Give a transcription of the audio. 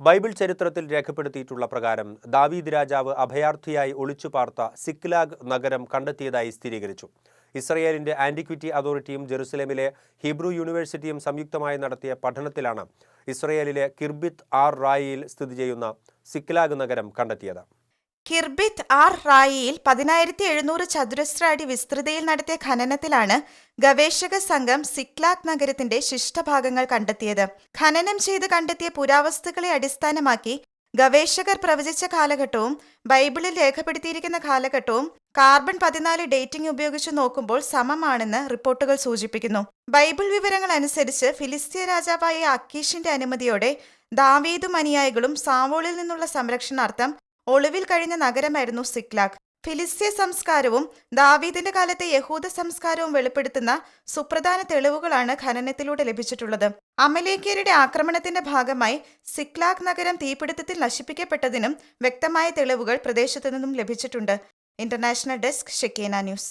Bible ചരിത്രത്തിൽ രേഖപ്പെടുത്തിയിട്ടുള്ള പ്രകാരം ദാവീദ് രാജാവ് അഭയാർത്ഥിയായി ഒളിച്ചു പാർത്ത സിക്ലാഗ് നഗരം കണ്ടെത്തിയതായി സ്ഥിരീകരിച്ചു. ഇസ്രയേലിന്റെ ആന്റിക്വിറ്റി അതോറിറ്റിയും ജെറുസലേമിലെ ഹീബ്രു യൂണിവേഴ്സിറ്റിയും സംയുക്തമായി നടത്തിയ പഠനത്തിലാണ് ഇസ്രയേലിലെ കിർബിത് ആർ റായിയിൽ സ്ഥിതി ചെയ്യുന്ന സിക്ലാഗ് നഗരം കണ്ടെത്തിയത്. കിർബിത്ത് ആർ റായിയിൽ പതിനായിരത്തി എഴുന്നൂറ് ചതുരശ്ര അടി വിസ്തൃതിയിൽ നടത്തിയ ഖനനത്തിലാണ് ഗവേഷക സംഘം സിക്ലാക് നഗരത്തിന്റെ ശിഷ്ടഭാഗങ്ങൾ കണ്ടെത്തിയത്. ഖനനം ചെയ്ത് കണ്ടെത്തിയ പുരാവസ്തുക്കളെ അടിസ്ഥാനമാക്കി ഗവേഷകർ പ്രവചിച്ച കാലഘട്ടവും ബൈബിളിൽ രേഖപ്പെടുത്തിയിരിക്കുന്ന കാലഘട്ടവും കാർബൺ പതിനാല് ഡേറ്റിംഗ് ഉപയോഗിച്ച് നോക്കുമ്പോൾ സമമാണെന്ന് റിപ്പോർട്ടുകൾ സൂചിപ്പിക്കുന്നു. ബൈബിൾ വിവരങ്ങൾ അനുസരിച്ച് ഫിലിസ്തീയ രാജാവായ അക്കീഷിന്റെ അനുമതിയോടെ ദാവീദും അനുയായികളും സാവോളിൽ നിന്നുള്ള സംരക്ഷണാർത്ഥം ഒളിവിൽ കഴിഞ്ഞ നഗരമായിരുന്നു സിക്ലാഖ് ഫിലിസ്തീയ സംസ്കാരവും ദാവീദിന്റെ കാലത്തെ യഹൂദ സംസ്കാരവും വെളിപ്പെടുത്തുന്ന സുപ്രധാന തെളിവുകളാണ് ഖനനത്തിലൂടെ ലഭിച്ചിട്ടുള്ളത്. അമലേക്കിയരുടെ ആക്രമണത്തിന്റെ ഭാഗമായി സിക്ലാഖ് നഗരം തീപിടുത്തത്തിൽ നശിപ്പിക്കപ്പെട്ടതിനും വ്യക്തമായ തെളിവുകൾ പ്രദേശത്തു നിന്നും ലഭിച്ചിട്ടുണ്ട്. International desk Shekinah news.